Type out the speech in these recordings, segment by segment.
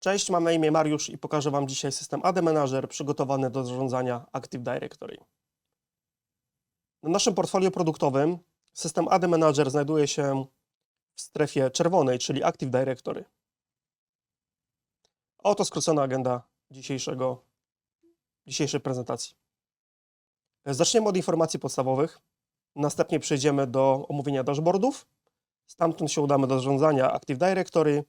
Cześć, mam na imię Mariusz i pokażę Wam dzisiaj system AD Manager przygotowany do zarządzania Active Directory. Na naszym portfolio produktowym system AD Manager znajduje się w strefie czerwonej, czyli Active Directory. Oto skrócona agenda dzisiejszego, dzisiejszej prezentacji. Zaczniemy od informacji podstawowych, następnie przejdziemy do omówienia dashboardów, stamtąd się udamy do zarządzania Active Directory,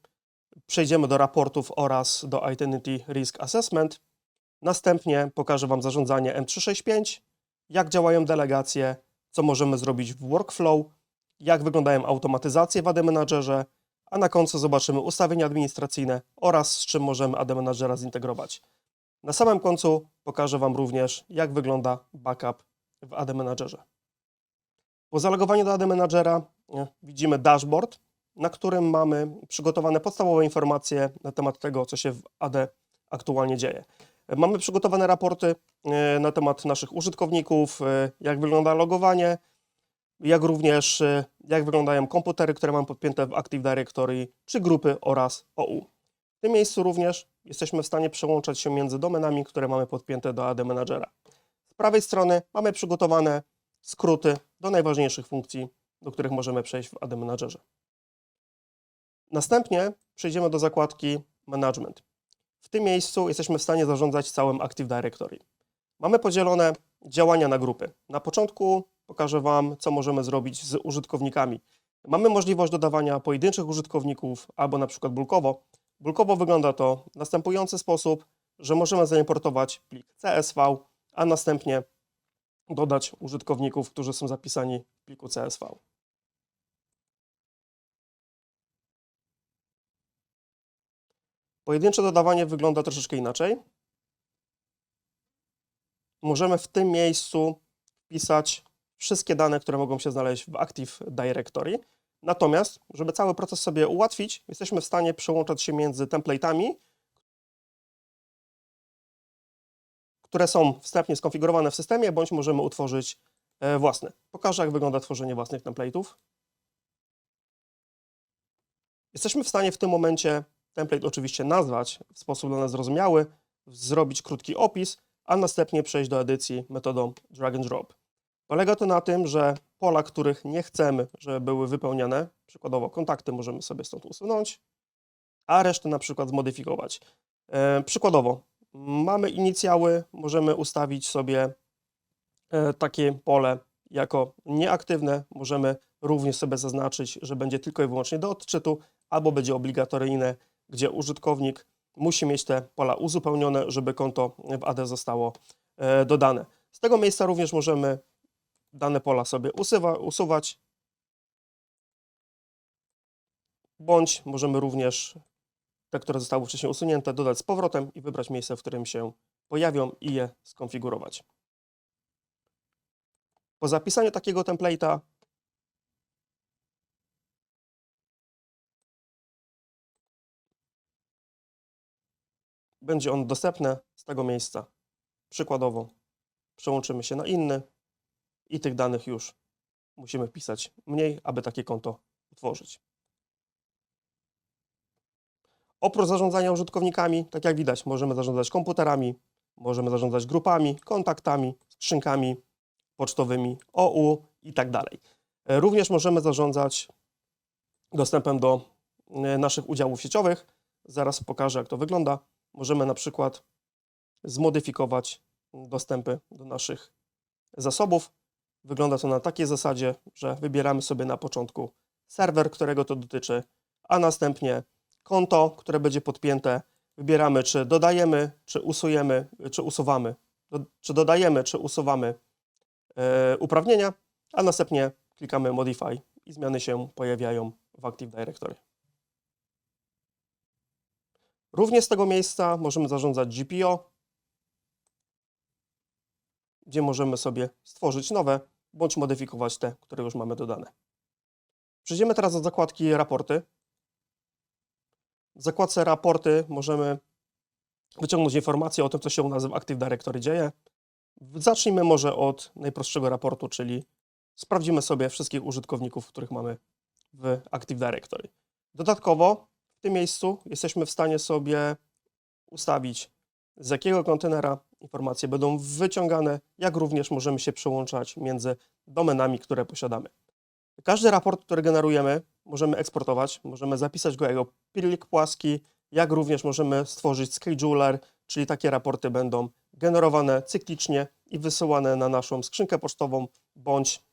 przejdziemy do raportów oraz do Identity Risk Assessment. Następnie pokażę Wam zarządzanie M365, jak działają delegacje, co możemy zrobić w workflow, jak wyglądają automatyzacje w AD Managerze, a na końcu zobaczymy ustawienia administracyjne oraz z czym możemy AD Managera zintegrować. Na samym końcu pokażę Wam również, jak wygląda backup w AD Managerze. Po zalogowaniu do AD Managera e, widzimy dashboard, na którym mamy przygotowane podstawowe informacje na temat tego, co się w AD aktualnie dzieje. Mamy przygotowane raporty e, na temat naszych użytkowników, e, jak wygląda logowanie, jak również e, jak wyglądają komputery, które mamy podpięte w Active Directory, czy grupy oraz OU. W tym miejscu również jesteśmy w stanie przełączać się między domenami, które mamy podpięte do AD Managera. Z prawej strony mamy przygotowane skróty do najważniejszych funkcji, do których możemy przejść w AD Managerze. Następnie przejdziemy do zakładki Management. W tym miejscu jesteśmy w stanie zarządzać całym Active Directory. Mamy podzielone działania na grupy. Na początku pokażę Wam, co możemy zrobić z użytkownikami. Mamy możliwość dodawania pojedynczych użytkowników albo na przykład bulkowo. Bulkowo wygląda to w następujący sposób, że możemy zaimportować plik CSV, a następnie dodać użytkowników, którzy są zapisani w pliku CSV. Pojedyncze dodawanie wygląda troszeczkę inaczej. Możemy w tym miejscu wpisać wszystkie dane, które mogą się znaleźć w Active Directory. Natomiast, żeby cały proces sobie ułatwić, jesteśmy w stanie przełączać się między template'ami, które są wstępnie skonfigurowane w systemie, bądź możemy utworzyć e, własne. Pokażę, jak wygląda tworzenie własnych template'ów. Jesteśmy w stanie w tym momencie template oczywiście nazwać w sposób dla nas zrozumiały, zrobić krótki opis, a następnie przejść do edycji metodą drag and drop. Polega to na tym, że pola, których nie chcemy, żeby były wypełniane, przykładowo kontakty możemy sobie stąd usunąć, a resztę na przykład zmodyfikować. E, przykładowo, mamy inicjały, możemy ustawić sobie e, takie pole jako nieaktywne, możemy również sobie zaznaczyć, że będzie tylko i wyłącznie do odczytu, albo będzie obligatoryjne, gdzie użytkownik musi mieć te pola uzupełnione, żeby konto w AD zostało e, dodane. Z tego miejsca również możemy dane pola sobie usuwa, usuwać, bądź możemy również te, które zostały wcześniej usunięte, dodać z powrotem i wybrać miejsce, w którym się pojawią i je skonfigurować. Po zapisaniu takiego template'a będzie on dostępny z tego miejsca. Przykładowo przełączymy się na inny i tych danych już musimy wpisać mniej, aby takie konto utworzyć. Oprócz zarządzania użytkownikami, tak jak widać, możemy zarządzać komputerami, możemy zarządzać grupami, kontaktami, skrzynkami pocztowymi, OU i tak dalej. Również możemy zarządzać dostępem do e, naszych udziałów sieciowych. Zaraz pokażę, jak to wygląda. Możemy na przykład zmodyfikować dostępy do naszych zasobów. Wygląda to na takiej zasadzie, że wybieramy sobie na początku serwer, którego to dotyczy, a następnie konto, które będzie podpięte. Wybieramy, czy dodajemy, czy usujemy, czy usuwamy, do, czy dodajemy, czy usuwamy e, uprawnienia, a następnie klikamy Modify i zmiany się pojawiają w Active Directory. Również z tego miejsca możemy zarządzać GPO, gdzie możemy sobie stworzyć nowe bądź modyfikować te, które już mamy dodane. Przejdziemy teraz do zakładki raporty. W zakładce raporty możemy wyciągnąć informacje o tym, co się u nas w Active Directory dzieje. Zacznijmy może od najprostszego raportu, czyli sprawdzimy sobie wszystkich użytkowników, których mamy w Active Directory. Dodatkowo tym miejscu jesteśmy w stanie sobie ustawić, z jakiego kontenera informacje będą wyciągane, jak również możemy się przełączać między domenami, które posiadamy. Każdy raport, który generujemy, możemy eksportować, możemy zapisać go jako plik płaski, jak również możemy stworzyć scheduler, czyli takie raporty będą generowane cyklicznie i wysyłane na naszą skrzynkę pocztową bądź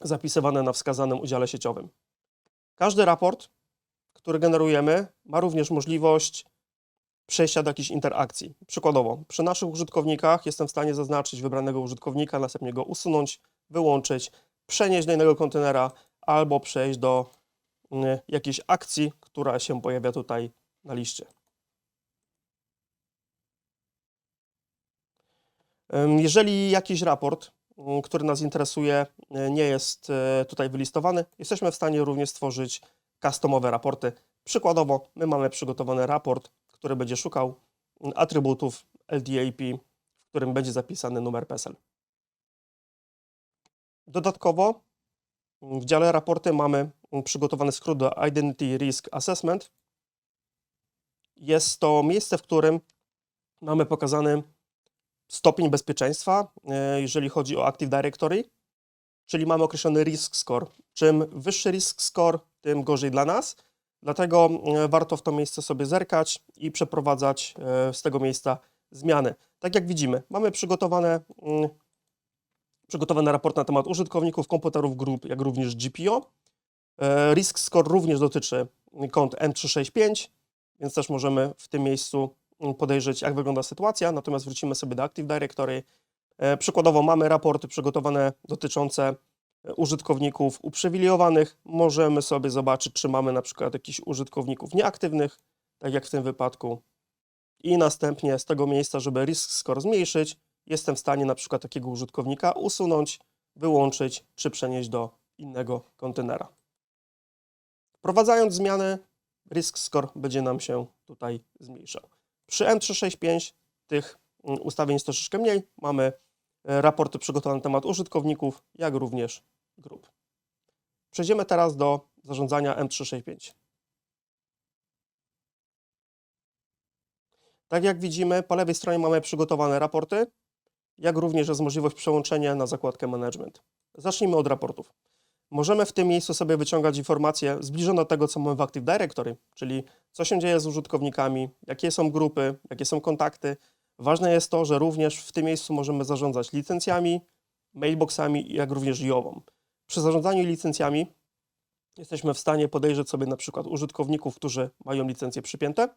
zapisywane na wskazanym udziale sieciowym. Każdy raport, który generujemy, ma również możliwość przejścia do jakiejś interakcji. Przykładowo, przy naszych użytkownikach jestem w stanie zaznaczyć wybranego użytkownika, następnie go usunąć, wyłączyć, przenieść do innego kontenera albo przejść do mm, jakiejś akcji, która się pojawia tutaj na liście. Jeżeli jakiś raport, mm, który nas interesuje, y, nie jest y, tutaj wylistowany, jesteśmy w stanie również stworzyć customowe raporty. Przykładowo, my mamy przygotowany raport, który będzie szukał atrybutów LDAP, w którym będzie zapisany numer PESEL. Dodatkowo w dziale raporty mamy przygotowany skrót do Identity Risk Assessment. Jest to miejsce, w którym mamy pokazany stopień bezpieczeństwa, e, jeżeli chodzi o Active Directory, czyli mamy określony risk score. Czym wyższy risk score, tym gorzej dla nas. Dlatego e, warto w to miejsce sobie zerkać i przeprowadzać e, z tego miejsca zmiany. Tak jak widzimy, mamy przygotowane, mm, przygotowane raport na temat użytkowników komputerów grup, jak również GPO. E, Risk score również dotyczy kont M365, więc też możemy w tym miejscu mm, podejrzeć, jak wygląda sytuacja. Natomiast wrócimy sobie do Active Directory. Przykładowo mamy raporty przygotowane dotyczące użytkowników uprzywilejowanych. Możemy sobie zobaczyć, czy mamy na przykład jakichś użytkowników nieaktywnych, tak jak w tym wypadku. I następnie z tego miejsca, żeby risk score zmniejszyć, jestem w stanie na przykład takiego użytkownika usunąć, wyłączyć czy przenieść do innego kontenera. Wprowadzając zmiany, risk score będzie nam się tutaj zmniejszał. Przy M365 tych mm, ustawień jest troszeczkę mniej. Mamy e, raporty przygotowane na temat użytkowników, jak również grup. Przejdziemy teraz do zarządzania M365. Tak jak widzimy, po lewej stronie mamy przygotowane raporty, jak również jest możliwość przełączenia na zakładkę Management. Zacznijmy od raportów. Możemy w tym miejscu sobie wyciągać informacje zbliżone do tego, co mamy w Active Directory, czyli co się dzieje z użytkownikami, jakie są grupy, jakie są kontakty. Ważne jest to, że również w tym miejscu możemy zarządzać licencjami, mailboxami, jak również IOWą. Przy zarządzaniu licencjami jesteśmy w stanie podejrzeć sobie na przykład użytkowników, którzy mają licencje przypięte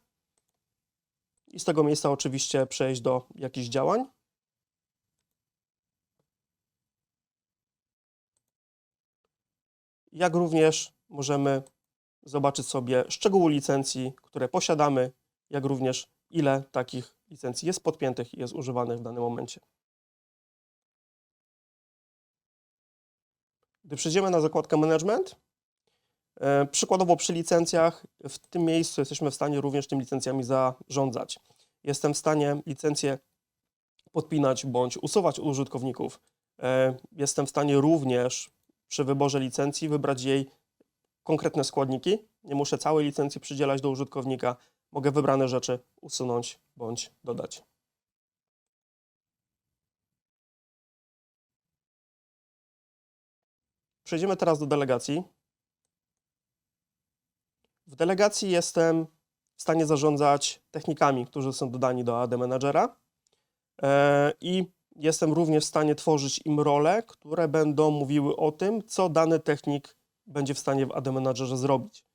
i z tego miejsca oczywiście przejść do jakichś działań. Jak również możemy zobaczyć sobie szczegóły licencji, które posiadamy, jak również ile takich licencji jest podpiętych i jest używanych w danym momencie. Gdy przejdziemy na zakładkę Management, e, przykładowo przy licencjach, w tym miejscu jesteśmy w stanie również tymi licencjami zarządzać. Jestem w stanie licencje podpinać bądź usuwać użytkowników. E, Jestem w stanie również przy wyborze licencji wybrać jej konkretne składniki. Nie muszę całej licencji przydzielać do użytkownika. Mogę wybrane rzeczy usunąć bądź dodać. Przejdziemy teraz do delegacji. W delegacji jestem w stanie zarządzać technikami, którzy są dodani do AD Managera E, i jestem również w stanie tworzyć im role, które będą mówiły o tym, co dany technik będzie w stanie w AD Managerze zrobić.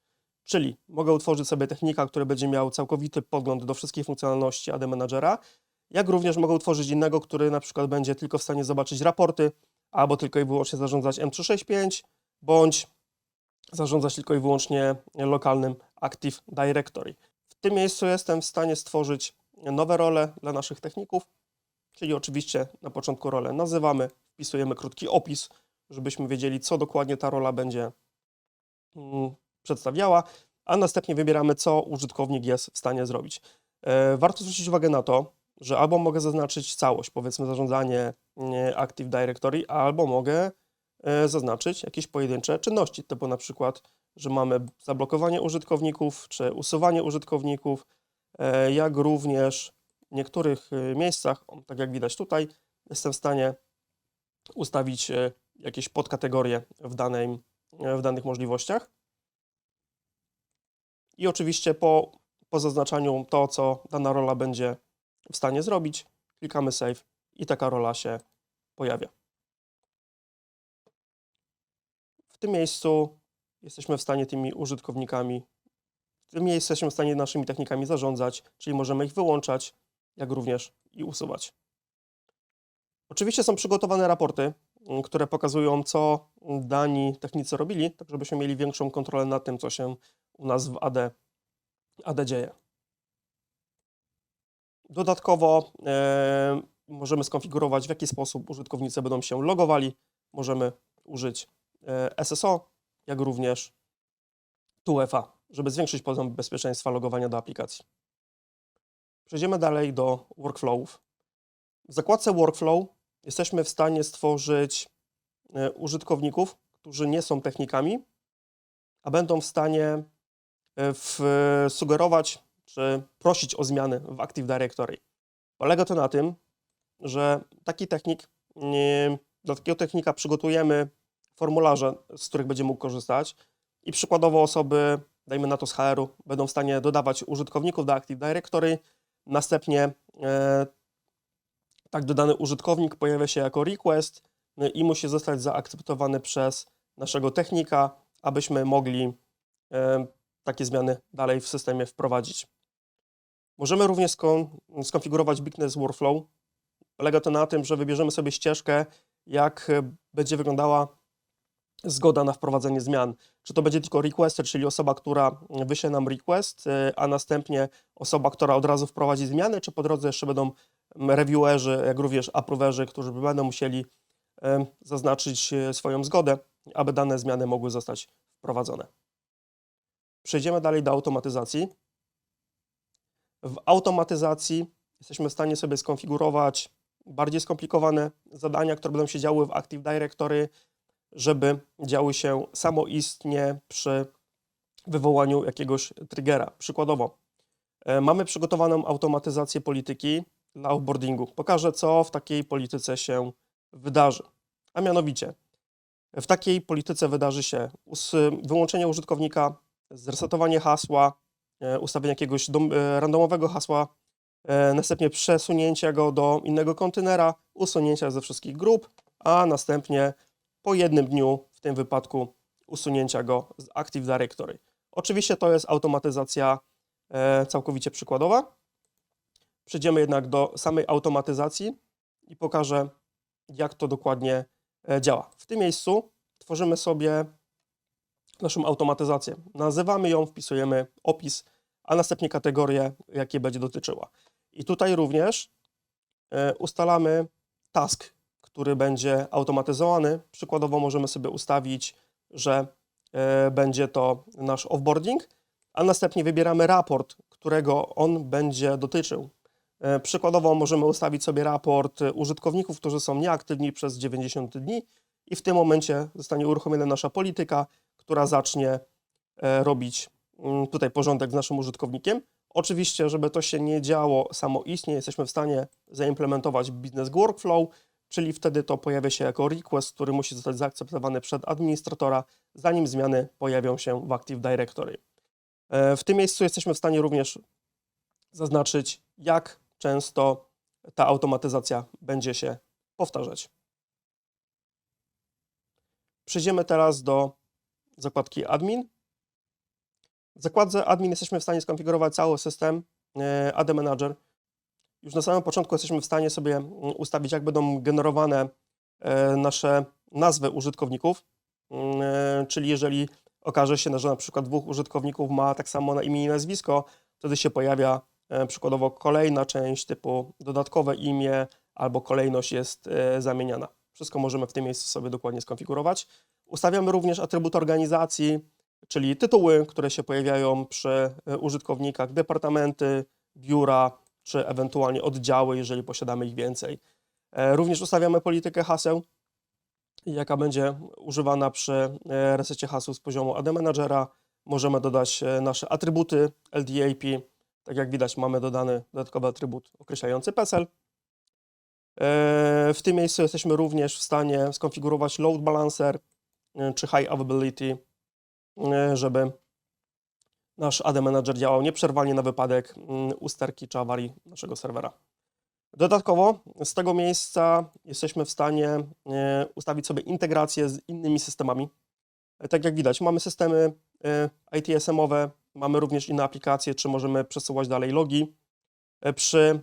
Czyli mogę utworzyć sobie technika, który będzie miał całkowity podgląd do wszystkich funkcjonalności AD Managera, jak również mogę utworzyć innego, który na przykład będzie tylko w stanie zobaczyć raporty, albo tylko i wyłącznie zarządzać M365, bądź zarządzać tylko i wyłącznie lokalnym Active Directory. W tym miejscu jestem w stanie stworzyć nowe role dla naszych techników, czyli oczywiście na początku rolę nazywamy, wpisujemy krótki opis, żebyśmy wiedzieli, co dokładnie ta rola będzie mm, przedstawiała, a następnie wybieramy, co użytkownik jest w stanie zrobić. E, Warto zwrócić uwagę na to, że albo mogę zaznaczyć całość, powiedzmy zarządzanie nie, Active Directory, albo mogę e, zaznaczyć jakieś pojedyncze czynności, typu na przykład że mamy zablokowanie użytkowników czy usuwanie użytkowników, e, jak również w niektórych e, miejscach, tak jak widać tutaj, jestem w stanie ustawić jakieś podkategorie w, danej, w danych możliwościach. I oczywiście po, po zaznaczaniu to, co dana rola będzie w stanie zrobić, klikamy Save i taka rola się pojawia. W tym miejscu jesteśmy w stanie tymi użytkownikami, w tym miejscu jesteśmy w stanie naszymi technikami zarządzać, czyli możemy ich wyłączać, jak również i usuwać. Oczywiście są przygotowane raporty, m, które pokazują, co dani technicy robili, tak żebyśmy mieli większą kontrolę nad tym, co się u nas w AD, AD dzieje. Dodatkowo e, możemy skonfigurować, w jaki sposób użytkownicy będą się logowali. Możemy użyć e, SSO, jak również TUFA, żeby zwiększyć poziom bezpieczeństwa logowania do aplikacji. Przejdziemy dalej do workflowów. W zakładce Workflow jesteśmy w stanie stworzyć e, użytkowników, którzy nie są technikami, a będą w stanie e, w, sugerować czy prosić o zmiany w Active Directory. Polega to na tym, że taki technik, dla takiego technika przygotujemy formularze, z których będzie mógł korzystać i przykładowo osoby, dajmy na to z HR-u, będą w stanie dodawać użytkowników do Active Directory, następnie e, tak dodany użytkownik pojawia się jako request no i musi zostać zaakceptowany przez naszego technika, abyśmy mogli e, takie zmiany dalej w systemie wprowadzić. Możemy również skon, skonfigurować Business Workflow. Polega to na tym, że wybierzemy sobie ścieżkę, jak e, będzie wyglądała zgoda na wprowadzenie zmian. Czy to będzie tylko requester, czyli osoba, która wyśle nam request, e, a następnie osoba, która od razu wprowadzi zmiany, czy po drodze jeszcze będą reviewerzy, jak również approverzy, którzy będą musieli e, zaznaczyć swoją zgodę, aby dane zmiany mogły zostać wprowadzone. Przejdziemy dalej do automatyzacji. W automatyzacji jesteśmy w stanie sobie skonfigurować bardziej skomplikowane zadania, które będą się działy w Active Directory, żeby działy się samoistnie przy wywołaniu jakiegoś triggera. Przykładowo, e, mamy przygotowaną automatyzację polityki dla offboardingu. Pokażę, co w takiej polityce się wydarzy. A mianowicie, w takiej polityce wydarzy się wyłączenie użytkownika, zresetowanie hasła, e, ustawienie jakiegoś e, randomowego hasła, e, następnie przesunięcie go do innego kontenera, usunięcia ze wszystkich grup, a następnie po jednym dniu, w tym wypadku usunięcia go z Active Directory. Oczywiście to jest automatyzacja całkowicie przykładowa. Przejdziemy jednak do samej automatyzacji i pokażę, jak to dokładnie działa. W tym miejscu tworzymy sobie naszą automatyzację. Nazywamy ją, wpisujemy opis, a następnie kategorię, jakie będzie dotyczyła. I tutaj również e, ustalamy task, który będzie automatyzowany. Przykładowo możemy sobie ustawić, że e, będzie to nasz offboarding, a następnie wybieramy raport, którego on będzie dotyczył. E, Przykładowo możemy ustawić sobie raport użytkowników, którzy są nieaktywni przez 90 dni i w tym momencie zostanie uruchomiona nasza polityka, która zacznie e, robić mm, tutaj porządek z naszym użytkownikiem. Oczywiście, żeby to się nie działo samoistnie, jesteśmy w stanie zaimplementować business workflow, czyli wtedy to pojawia się jako request, który musi zostać zaakceptowany przez administratora, zanim zmiany pojawią się w Active Directory. E, W tym miejscu jesteśmy w stanie również zaznaczyć, jak często ta automatyzacja będzie się powtarzać. Przejdziemy teraz do zakładki admin. W zakładce admin jesteśmy w stanie skonfigurować cały system e, AD Manager. Już na samym początku jesteśmy w stanie sobie ustawić, jak będą generowane e, nasze nazwy użytkowników. Mm, e, Czyli jeżeli okaże się, że na przykład dwóch użytkowników ma tak samo na imię i nazwisko, wtedy się pojawia przykładowo kolejna część typu dodatkowe imię albo kolejność jest zamieniana. Wszystko możemy w tym miejscu sobie dokładnie skonfigurować. Ustawiamy również atrybuty organizacji, czyli tytuły, które się pojawiają przy e, użytkownikach, departamenty, biura, czy ewentualnie oddziały, jeżeli posiadamy ich więcej. E, Również ustawiamy politykę haseł. jaka będzie używana przy e, resecie haseł z poziomu AD Managera. Możemy dodać nasze atrybuty LDAP. Tak jak widać, mamy dodany dodatkowy atrybut określający PESEL. E, W tym miejscu jesteśmy również w stanie skonfigurować load balancer e, czy high availability, e, żeby nasz AD Manager działał nieprzerwanie na wypadek usterki czy awarii naszego serwera. Dodatkowo z tego miejsca jesteśmy w stanie ustawić sobie integrację z innymi systemami. Tak jak widać, mamy systemy ITSM-owe, mamy również inne aplikacje, czy możemy przesyłać dalej logi. Przy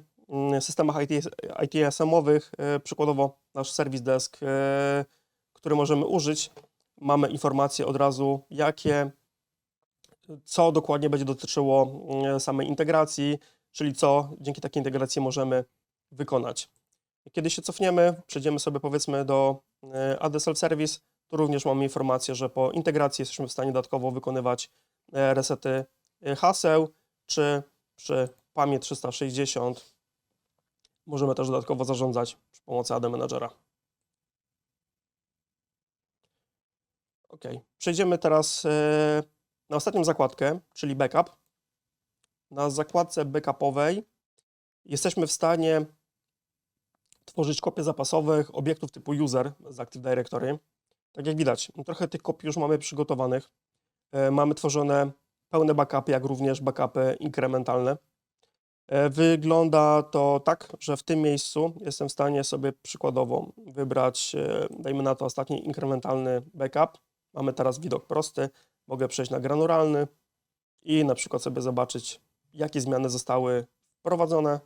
systemach ITS, ITSM-owych, e, przykładowo nasz Service Desk, e, który możemy użyć, mamy informacje od razu, jakie, co dokładnie będzie dotyczyło mm, samej integracji, czyli co dzięki takiej integracji możemy wykonać. Kiedy się cofniemy, przejdziemy sobie powiedzmy do e, AD Self Service, tu również mamy informację, że po integracji jesteśmy w stanie dodatkowo wykonywać e, resety e, haseł, czy przy PAMie 360 możemy też dodatkowo zarządzać przy pomocy AD Managera. Ok, przejdziemy teraz e, na ostatnią zakładkę, czyli backup. Na zakładce backupowej jesteśmy w stanie tworzyć kopie zapasowych obiektów typu user z Active Directory. Tak jak widać, trochę tych kopii już mamy przygotowanych. E, Mamy tworzone pełne backupy, jak również backupy inkrementalne. E, Wygląda to tak, że w tym miejscu jestem w stanie sobie przykładowo wybrać, e, dajmy na to ostatni inkrementalny backup. Mamy teraz widok prosty, mogę przejść na granularny i na przykład sobie zobaczyć, jakie zmiany zostały wprowadzone,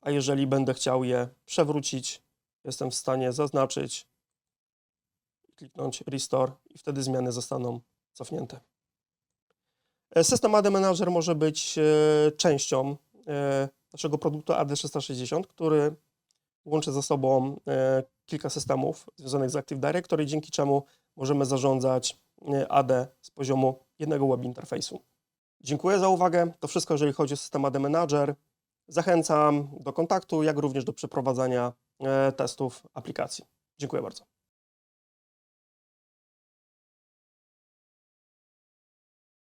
a jeżeli będę chciał je przewrócić, jestem w stanie zaznaczyć, kliknąć Restore i wtedy zmiany zostaną cofnięte. E, System AD Manager może być e, częścią e, naszego produktu AD360, który łączy ze sobą kilka systemów związanych z Active Directory, dzięki czemu możemy zarządzać AD z poziomu jednego web interfejsu. Dziękuję za uwagę. To wszystko, jeżeli chodzi o system AD Manager. Zachęcam do kontaktu, jak również do przeprowadzania testów aplikacji. Dziękuję bardzo.